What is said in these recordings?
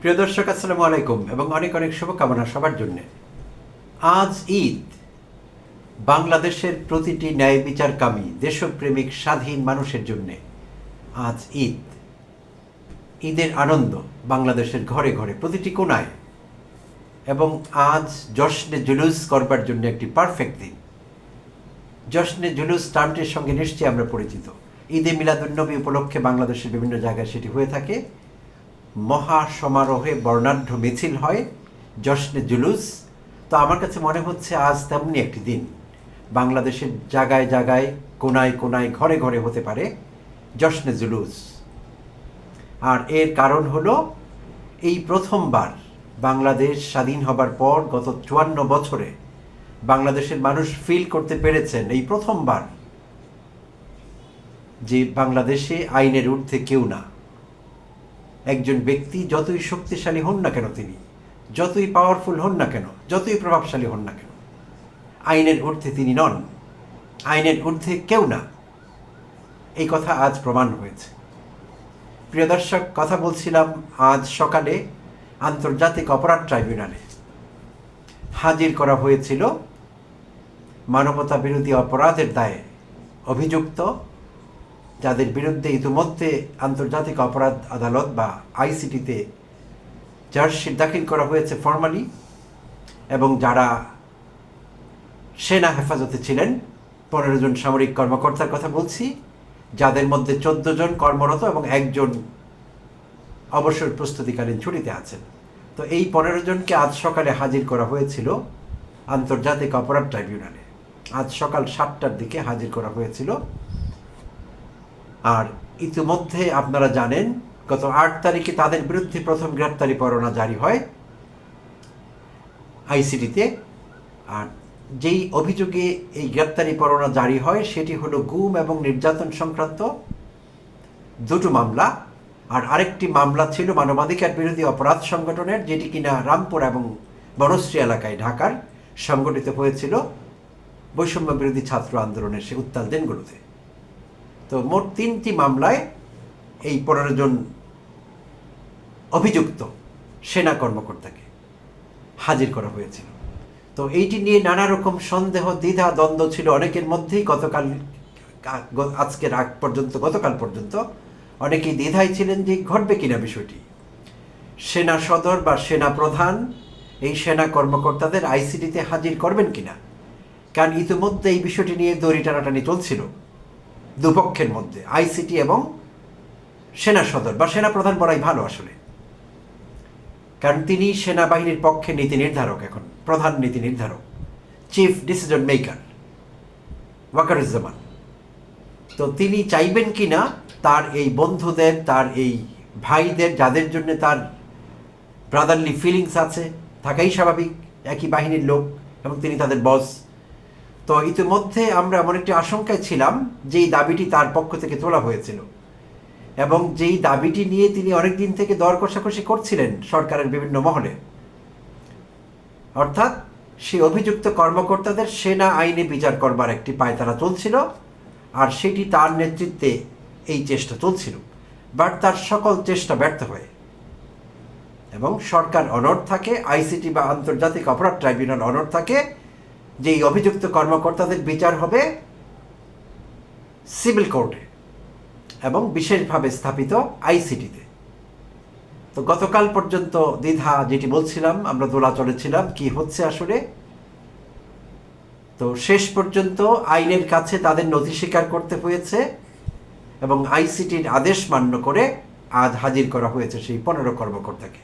প্রিয় দর্শক, আসসালামু আলাইকুম এবং অনেক অনেক শুভকামনা সবার জন্য। আজ ঈদ। বাংলাদেশের প্রতিটি ন্যায় বিচারকামী, দেশপ্রেমিক, স্বাধীন মানুষের জন্যে আজ ঈদ। ঈদের আনন্দ বাংলাদেশের ঘরে ঘরে প্রতিটি কোনায়। এবং আজ জশ্নে জুলুস করবার জন্য একটি পারফেক্ট দিন। জশ্নে জুলুস টার্মটির সঙ্গে নিশ্চয়ই আমরা পরিচিত। ঈদে মিলাদুন্নবী উপলক্ষে বাংলাদেশের বিভিন্ন জায়গায় সেটি হয়ে থাকে। মহা সমারোহে বর্ণাঢ্য মিছিল হয়, জশ্নে জুলুস। তো আমার কাছে মনে হচ্ছে আজ তেমনি একটি দিন। বাংলাদেশের জায়গায় জায়গায় কোনায় কোনায়, ঘরে ঘরে হতে পারে জশ্নে জুলুস। আর এর কারণ হলো, এই প্রথমবার বাংলাদেশ স্বাধীন হবার পর গত চুয়ান্ন বছরে বাংলাদেশের মানুষ ফিল করতে পেরেছেন এই প্রথমবার যে বাংলাদেশে আইনের ঊর্ধ্বে কেউ না। একজন ব্যক্তি যতই শক্তিশালী হন না কেন তিনি, যতই পাওয়ারফুল হন না কেন, যতই প্রভাবশালী হন না কেন, আইনের ঊর্ধ্বে তিনি নন, আইনের ঊর্ধ্বে কেউ না। এই কথা আজ প্রমাণ হয়েছে। প্রিয় দর্শক, কথা বলছিলাম আজ সকালে আন্তর্জাতিক অপরাধ ট্রাইব্যুনালে। হাজির করা হয়েছিল মানবতা বিরোধী অপরাধের দায়ে অভিযুক্ত যাদের বিরুদ্ধে ইতিমধ্যে আন্তর্জাতিক অপরাধ আদালত বা আইসিটিতে চার্জশিট দাখিল করা হয়েছে ফর্মালি এবং যারা সেনা হেফাজতে ছিলেন, পনেরো জন সামরিক কর্মকর্তার কথা বলছি, যাদের মধ্যে চোদ্দ জন কর্মরত এবং একজন অবসর প্রস্তুতিকালীন ছুটিতে আছেন। তো এই পনেরো জনকে আজ সকালে হাজির করা হয়েছিল আন্তর্জাতিক অপরাধ ট্রাইব্যুনালে। আজ সকাল সাতটার দিকে হাজির করা হয়েছিল আর ইতিমধ্যে আপনারা জানেন, গত আট তারিখে তাদের বিরুদ্ধে প্রথম গ্রেপ্তারি পরোয়ানা জারি হয় আইসিটিতে আর যেই অভিযোগে এই গ্রেপ্তারি পরোয়ানা জারি হয়, সেটি হলো গুম এবং নির্যাতন সংক্রান্ত দুটো মামলা। আর আরেকটি মামলা ছিল মানবাধিকার বিরোধী অপরাধ সংগঠনের, যেটি কিনা রামপুর এবং বনশ্রী এলাকায় ঢাকার সংগঠিত হয়েছিল বৈষম্য বিরোধী ছাত্র আন্দোলনের সে উত্তাল দিনগুলোতে। তো মোট তিনটি মামলায় এই পনেরো জন অভিযুক্ত সেনা কর্মকর্তাকে হাজির করা হয়েছিল। তো এইটি নিয়ে নানা রকম সন্দেহ, দ্বিধা, দ্বন্দ্ব ছিল অনেকের মধ্যেই। গতকাল আজকের আগ পর্যন্ত, গতকাল পর্যন্ত অনেকেই দ্বিধায় ছিলেন যে ঘটবে কিনা বিষয়টি। সেনা সদর বা সেনা প্রধান এই সেনা কর্মকর্তাদের আইসিডিতে হাজির করবেন কিনা? কারণ ইতিমধ্যে এই বিষয়টি নিয়ে দড়ি টানাটানি চলছিল। দুপক্ষের মধ্যে, আইসিটি এবং সেনা সদর, বা সেনা প্রধান বলাই ভালো আসলে। কারণ তিনি সেনাবাহিনীর পক্ষে নীতি নির্ধারক এখন, প্রধান নীতি নির্ধারক চিফ ডিসিশন মেকার ওয়াকারুজ্জামান। তো তিনি চাইবেন কি না, তার এই বন্ধুদের, তার এই ভাইদের, যাদের জন্য তার ব্রাদারলি ফিলিংস আছে, থাকাই স্বাভাবিক, একই বাহিনীর লোক, এবং তিনি তাদের বস তো ইতিমধ্যে আমরা এমন একটি আশঙ্কায় ছিলাম যে এই দাবিটি তার পক্ষ থেকে তোলা হয়েছিল। এবং যেই দাবিটি নিয়ে তিনি অনেক দিন থেকে দর কষাকষি করছিলেন সরকারের বিভিন্ন মহলে। অর্থাৎ সেই অভিযুক্ত কর্মকর্তাদের সেনা আইনে বিচার করবার একটি পায়তারা চলছিল আর সেটি তার নেতৃত্বে এই চেষ্টা চলছিল বাট তার সকল চেষ্টা ব্যর্থ হয়। এবং সরকার অনড় থাকে, আইসিটি বা আন্তর্জাতিক অপরাধ ট্রাইব্যুনাল অনড় থাকে যে এই অভিযুক্ত কর্মকর্তাদের বিচার হবে সিভিল কোর্টে এবং বিশেষভাবে স্থাপিত আইসিটিতে। তো গতকাল পর্যন্ত দ্বিধা যেটি বলছিলাম, আমরা দোলা চলেছিলাম কি হচ্ছে আসলে? তো শেষ পর্যন্ত আইনের কাছে তাদের নথি স্বীকার করতে হয়েছে এবং আইসিটির আদেশ মান্য করে আজ হাজির করা হয়েছে সেই পনেরো কর্মকর্তাকে।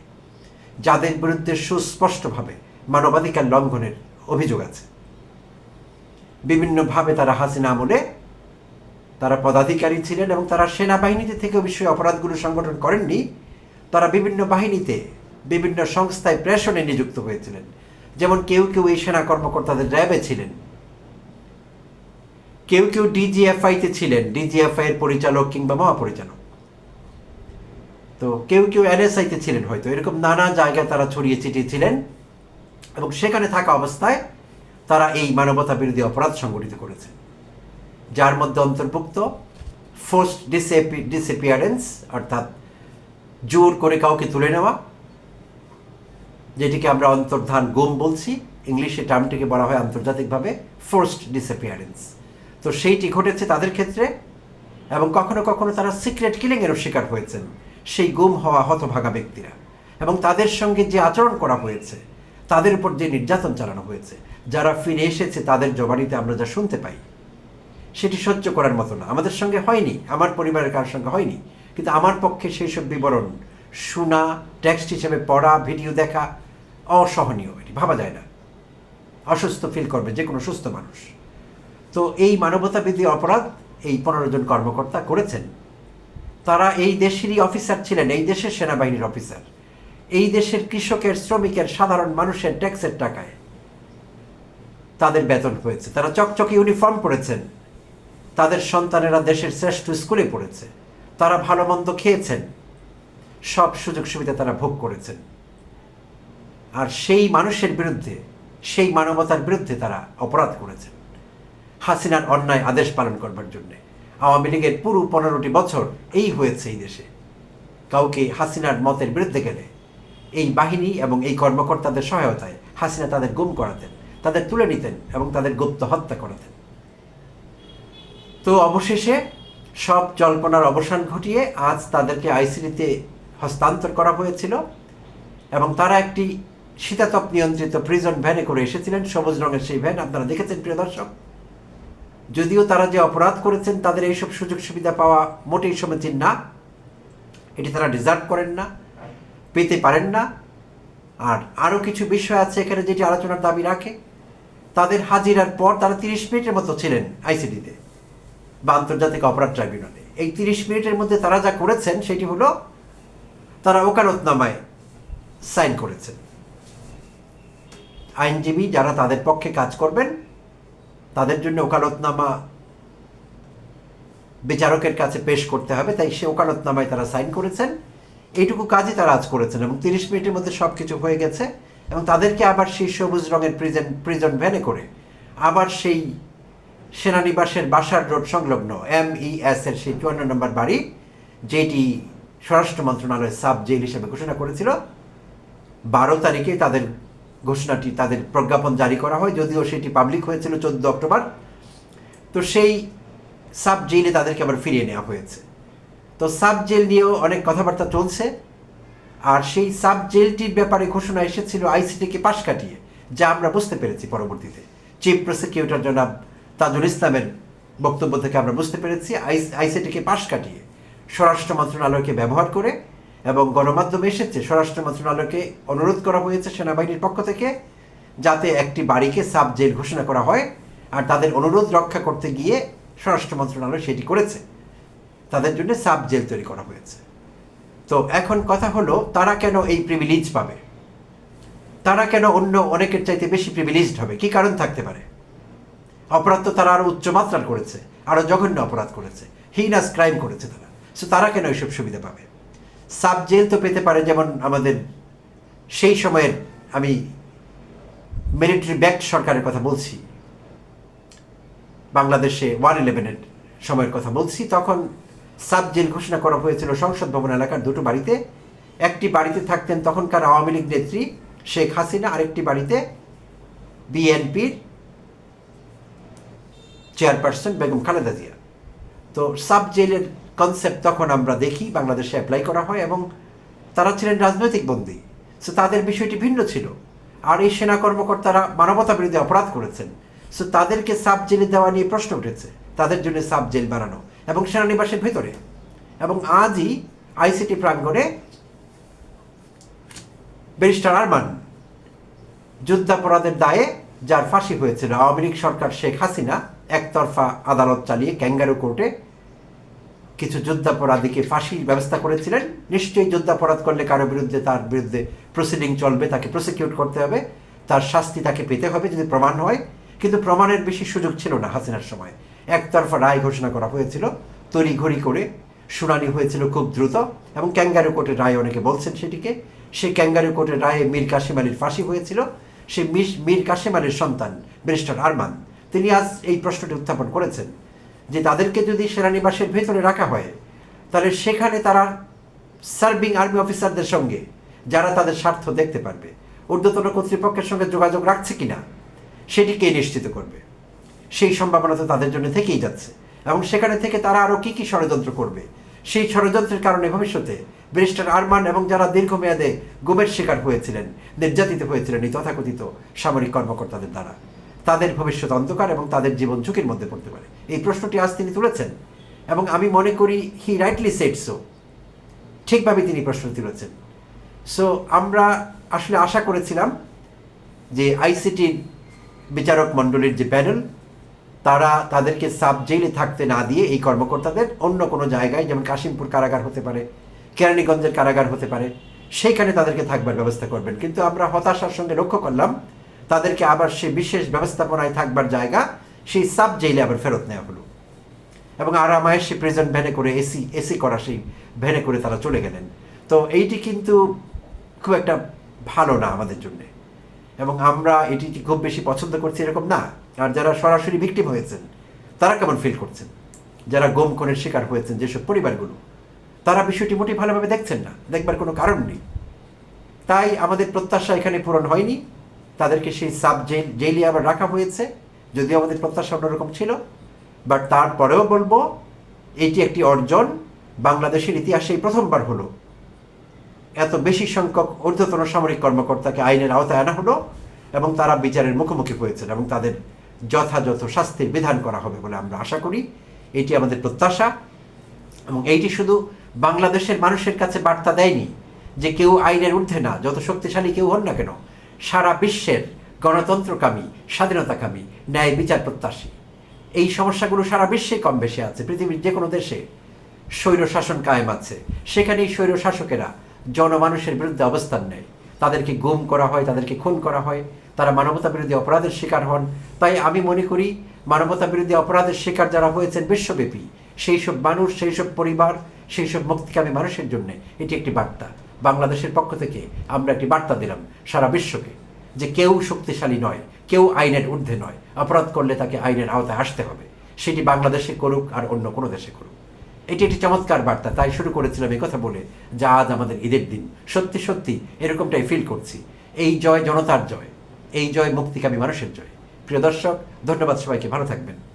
যাদের বিরুদ্ধে সুস্পষ্টভাবে মানবাধিকার লঙ্ঘনের অভিযোগ আছে। বিভিন্নভাবে তারা হাসিনা আমলে তারা পদাধিকারী ছিলেন এবং তারা সেনাবাহিনীতে থেকে অবশ্যই অপরাধগুলো সংগঠন করেননি, তারা বিভিন্ন বাহিনীতে বিভিন্ন সংস্থায় প্রেষণে নিযুক্ত হয়েছিলেন। যেমন কেউ কেউ এই সেনা কর্মকর্তাদের র্যাবে ছিলেন। কেউ কেউ ডিজিএফআইতে ছিলেন ডিজিএফআই এর পরিচালক কিংবা মহাপরিচালক। তো কেউ কেউ এনএসআইতে ছিলেন হয়তো, এরকম নানা জায়গায় তারা ছড়িয়ে ছিটিয়ে ছিলেন এবং সেখানে থাকা অবস্থায় তারা এই মানবতা বিরোধী অপরাধ সংগঠিত করেছে, যার মধ্যে অন্তর্ভুক্ত ফোর্সড ডিসেপিয়ারেন্স অর্থাৎ জোর করে কাউকে তুলে নেওয়া, যেটিকে আমরা অন্তর্ধান গুম বলছি, ইংলিশে টার্মটিকে বলা হয় আন্তর্জাতিকভাবে ফোর্সড ডিসঅ্যাপিয়ারেন্স তো সেইটি ঘটেছে তাদের ক্ষেত্রে, এবং কখনো কখনো তারা সিক্রেট কিলিংয়েরও শিকার হয়েছেন। সেই গুম হওয়া হতভাগা ব্যক্তিরা। এবং তাদের সঙ্গে যে আচরণ করা হয়েছে তাদের উপর যে নির্যাতন চালানো হয়েছে, যারা ফিরে এসেছে, তাদের জবানিতে আমরা যা শুনতে পাই, সেটি সহ্য করার মতো না। আমাদের সঙ্গে হয়নি, আমার পরিবারের কারোর সঙ্গে হয়নি, কিন্তু আমার পক্ষে সেই সব বিবরণ, শোনা, টেক্সট হিসেবে পড়া, ভিডিও দেখা, অসহনীয়। এটি ভাবা যায় না। অসুস্থ ফিল করবে যে কোনো সুস্থ মানুষ। তো এই মানবতাবিধি অপরাধ এই পনেরো জন কর্মকর্তা করেছেন। তারা এই দেশেরই অফিসার ছিলেন, এই দেশের সেনাবাহিনীর অফিসার এই দেশের কৃষকের, শ্রমিকের, সাধারণ মানুষের ট্যাক্সের টাকায় তাদের বেতন হয়েছে। তারা চকচকে ইউনিফর্ম পরেছেন। তাদের সন্তানেরা দেশের শ্রেষ্ঠ স্কুলে পড়েছে। তারা ভালো মন্দ খেয়েছেন। সব সুযোগ সুবিধা তারা ভোগ করেছেন। আর সেই মানুষের বিরুদ্ধে, সেই মানবতার বিরুদ্ধে তারা অপরাধ করেছেন। হাসিনার অন্যায় আদেশ পালন করবার জন্য। আওয়ামী লীগের পুরো পনেরোটি বছর এই হয়েছে এই দেশে। কাউকে হাসিনার মতের বিরুদ্ধে গেলে এই বাহিনী এবং এই কর্মকর্তাদের সহায়তায় হাসিনা তাদের গুম করাতেন, তাদের তুলে নিতেন এবং তাদের গুপ্ত হত্যা করাতেন। তো অবশেষে সব জল্পনার অবসান ঘটিয়ে আজ তাদেরকে আইসিডিতে হস্তান্তর করা হয়েছিল এবং তারা একটি শীতাতপ নিয়ন্ত্রিত প্রিজন ভ্যানে করে এসেছিলেন, সবুজ রঙের সেই ভ্যান আপনারা দেখেছেন, প্রিয় দর্শক? যদিও তারা যে অপরাধ করেছেন, তাদের এইসব সুযোগ সুবিধা পাওয়া মোটেই সমীচীন না। এটি তারা ডিজার্ভ করেন না। পেতে পারেন না। আর আরও কিছু বিষয় আছে এখানে যেটি আলোচনার দাবি রাখে। তাদের হাজিরার পর তারা তিরিশ মিনিটের মতো ছিলেন আইসিডিতে, বা আন্তর্জাতিক অপরাধ ট্রাইব্যুনালে। এই তিরিশ মিনিটের মধ্যে তারা যা করেছেন সেটি হলো, তারা ওকালতনামায় সাইন করেছেন। আইনজীবী যারা তাদের পক্ষে কাজ করবেন, তাদের জন্য ওকালতনামা বিচারকের কাছে পেশ করতে হবে, তাই সে ওকালতনামায় তারা সাইন করেছেন। এইটুকু কাজই তারা আজ করেছেন এবং তিরিশ মিনিটের মধ্যে সব কিছু হয়ে গেছে এবং তাদেরকে আবার সেই সবুজ রঙের প্রিজন প্রিজন ভ্যানে করে আবার সেই সেনানিবাসের বাসার রোড সংলগ্ন এম ই এস এর সেই চুয়ান্ন নম্বর বাড়ি, যেটি স্বরাষ্ট্র মন্ত্রণালয়ের সাব জেল হিসেবে ঘোষণা করেছিল। বারো তারিখে তাদের ঘোষণাটি, তাদের প্রজ্ঞাপন জারি করা হয়, যদিও সেটি পাবলিক হয়েছিল চোদ্দ অক্টোবর। তো সেই সাব জেলে তাদেরকে আবার ফিরিয়ে নেওয়া হয়েছে। তো সাব জেল নিয়েও অনেক কথাবার্তা চলছে। আর সেই সাব জেলটির ব্যাপারে ঘোষণা এসেছিল আইসিটিকে পাশ কাটিয়ে, যা আমরা বুঝতে পেরেছি পরবর্তীতে। চিফ প্রসিকিউটর জনাব তাজুল ইসলামের বক্তব্য থেকে আমরা বুঝতে পেরেছি আইসিটিকে পাশ কাটিয়ে স্বরাষ্ট্র মন্ত্রণালয়কে ব্যবহার করে এবং গণমাধ্যমে এসেছে, স্বরাষ্ট্র মন্ত্রণালয়কে অনুরোধ করা হয়েছে সেনাবাহিনীর পক্ষ থেকে যাতে একটি বাড়িকে সাব জেল ঘোষণা করা হয়। আর তাদের অনুরোধ রক্ষা করতে গিয়ে স্বরাষ্ট্র মন্ত্রণালয় সেটি করেছে। তাদের জন্য সাব জেল তৈরি করা হয়েছে। তো এখন কথা হলো, তারা কেন এই প্রিভিলেজ পাবে? তারা কেন অন্য অনেকের চাইতে বেশি প্রিভিলেজড হবে? কি কারণ থাকতে পারে? অপরাধ তো তারা আরও উচ্চমাত্রার করেছে আরও জঘন্য অপরাধ করেছে হিনাস ক্রাইম করেছে তারা। সো তারা কেন এইসব সুবিধা পাবে? সাব জেল তো পেতে পারে যেমন আমাদের সেই সময়ের আমি মিলিটারি ব্যাক্ট সরকারের কথা বলছি। বাংলাদেশে ওয়ান ইলেভেনের সময়ের কথা বলছি, তখন সাব জেল ঘোষণা করা হয়েছিল সংসদ ভবন এলাকার দুটো বাড়িতে। একটি বাড়িতে থাকতেন তখনকার আওয়ামী লীগ নেত্রী শেখ হাসিনা, আরেকটি বাড়িতে বিএনপির চেয়ারপারসন বেগম খালেদা জিয়া। তো সাব জেলের কনসেপ্ট তখন আমরা দেখি, বাংলাদেশে অ্যাপ্লাই করা হয় এবং তারা ছিলেন রাজনৈতিক বন্দী। সো তাদের বিষয়টি ভিন্ন ছিল। আর এই সেনা কর্মকর্তারা মানবতা বিরোধী অপরাধ করেছেন। সো তাদেরকে সাব জেলে দেওয়া নিয়ে প্রশ্ন উঠেছে। তাদের জন্য সাব জেল বানানো। এবং সেনানিবাসের ভেতরে। এবং আজই আইসিটি প্রাঙ্গণে ব্যারিস্টার আরমান যুদ্ধাপরাধের দায়ে যার ফাঁসি হয়েছিল, আওয়ামী লীগ সরকার শেখ হাসিনা একতরফা আদালত চালিয়ে ক্যাঙ্গারু কোর্টে কিছু যুদ্ধাপরাধীকে ফাঁসির ব্যবস্থা করেছিলেন। নিশ্চয়ই যুদ্ধাপরাধ করলে কারও বিরুদ্ধে তার বিরুদ্ধে প্রসিডিং চলবে, তাকে প্রসিকিউট করতে হবে। তার শাস্তি তাকে পেতে হবে যদি প্রমাণ হয়। কিন্তু প্রমাণের বেশি সুযোগ ছিল না হাসিনার সময়। একতরফা রায় ঘোষণা করা হয়েছিল। তড়িঘড়ি করে শুনানি হয়েছিল খুব দ্রুত এবং ক্যাঙ্গারু কোর্টের রায় অনেকে বলছেন সেটিকে। সেই ক্যাঙ্গারু কোর্টের রায়ে মীর কাশিম আলীর ফাঁসি হয়েছিল। সেই মিস মীর কাশিম আলীর সন্তান, ব্যারিস্টার আরমান। তিনি আজ এই প্রশ্নটি উত্থাপন করেছেন যে তাদেরকে যদি সেনানিবাসের ভেতরে রাখা হয়, তাহলে সেখানে তারা সার্ভিং আর্মি অফিসারদের সঙ্গে, যারা তাদের স্বার্থ দেখতে পারবে। ঊর্ধ্বতন কর্তৃপক্ষের সঙ্গে যোগাযোগ রাখছে কিনা, সেটি কে নিশ্চিত করবে? সেই সম্ভাবনা তো তাদের জন্য থেকেই যাচ্ছে। এবং সেখানে থেকে তারা আরও কী কী ষড়যন্ত্র করবে? সেই ষড়যন্ত্রের কারণে ভবিষ্যতে ব্যারিস্টার আরমান এবং যারা দীর্ঘমেয়াদে গুমের শিকার হয়েছিলেন, নির্যাতিত হয়েছিলেন এই তথাকথিত সামরিক কর্মকর্তাদের দ্বারা, তাদের ভবিষ্যৎ অন্ধকার এবং তাদের জীবন ঝুঁকির মধ্যে পড়তে পারে। এই প্রশ্নটি আজ তিনি তুলেছেন এবং আমি মনে করি হি রাইটলি সেট সো ঠিকভাবে তিনি প্রশ্ন তুলেছেন। সো আমরা আসলে আশা করেছিলাম যে আইসিটির বিচারক মণ্ডলীর যে প্যানেল তারা তাদেরকে সাব জেলে থাকতে না দিয়ে এই কর্মকর্তাদের অন্য কোনো জায়গায়, যেমন কাশিমপুর কারাগার হতে পারে, কেরানীগঞ্জের কারাগার হতে পারে, সেইখানে তাদেরকে থাকবার ব্যবস্থা করবেন। কিন্তু আমরা হতাশার সঙ্গে লক্ষ্য করলাম, তাদেরকে আবার সে বিশেষ ব্যবস্থাপনায় থাকবার জায়গা, সেই সাব জেলে আবার ফেরত নেওয়া হলো। এবং আরামায়ের সে প্রেজেন্ট ভ্যানে করে এসি এসি করা সেই ভ্যানে করে তারা চলে গেলেন। তো এইটি কিন্তু খুব একটা ভালো না আমাদের জন্য। এবং আমরা এটি খুব বেশি পছন্দ করছি এরকম না। আর যারা সরাসরি ভিকটিম হয়েছেন, তারা কেমন ফিল করছেন? যারা গম খুনের শিকার হয়েছেন যেসব পরিবারগুলো, তারা বিষয়টি মোটেই ভালোভাবে দেখছেন না। দেখবার কোনো কারণ নেই। তাই আমাদের প্রত্যাশা এখানে পূরণ হয়নি। তাদেরকে সেই সাব জেল জেলে আবার রাখা হয়েছে। যদিও আমাদের প্রত্যাশা অন্যরকম ছিল। বাট তারপরেও বলব, এটি একটি অর্জন। বাংলাদেশের ইতিহাসে এই প্রথমবার হলো। এত বেশি সংখ্যক ঊর্ধ্বতন সামরিক কর্মকর্তাকে আইনের আওতায় আনা হলো এবং তারা বিচারের মুখোমুখি হয়েছেন এবং তাদের যথাযথ শাস্তির বিধান করা হবে বলে আমরা আশা করি। এটি আমাদের প্রত্যাশা এবং এইটি শুধু বাংলাদেশের মানুষের কাছে বার্তা দেয়নি যে কেউ আইনের ঊর্ধ্বে না, যত শক্তিশালী কেউ হন না কেন, সারা বিশ্বের গণতন্ত্রকামী, স্বাধীনতাকামী, ন্যায় বিচার প্রত্যাশী। এই সমস্যাগুলো সারা বিশ্বে কম বেশি আছে, পৃথিবীর যে কোনো দেশে স্বৈর শাসন কায়েম আছে। সেখানেই স্বৈর শাসকেরা জনমানুষের বিরুদ্ধে অবস্থান নেয়। তাদেরকে গুম করা হয়, তাদেরকে খুন করা হয়। তারা মানবতা বিরোধী অপরাধের শিকার হন। তাই আমি মনে করি, মানবতা বিরোধী অপরাধের শিকার যারা হয়েছেন বিশ্বব্যাপী, সেই সব মানুষ, সেই সব পরিবার, সেই সব মুক্তিকামী মানুষের জন্য এটি একটি বার্তা। বাংলাদেশের পক্ষ থেকে আমরা একটি বার্তা দিলাম সারা বিশ্বকে যে কেউ শক্তিশালী নয়, কেউ আইনের ঊর্ধ্বে নয়। অপরাধ করলে তাকে আইনের আওতায় আসতে হবে। সেটি বাংলাদেশে করুক আর অন্য কোনো দেশে করুক। এটি একটি চমৎকার বার্তা, তাই শুরু করেছিলাম কথা বলে, যা আজ আমাদের ঈদের দিন। সত্যি সত্যি, এরকমটাই ফিল করছি। এই জয় জনতার জয়, এই জয় মুক্তিকামী মানুষের জয়। প্রিয় দর্শক, ধন্যবাদ সবাইকে, ভালো থাকবেন।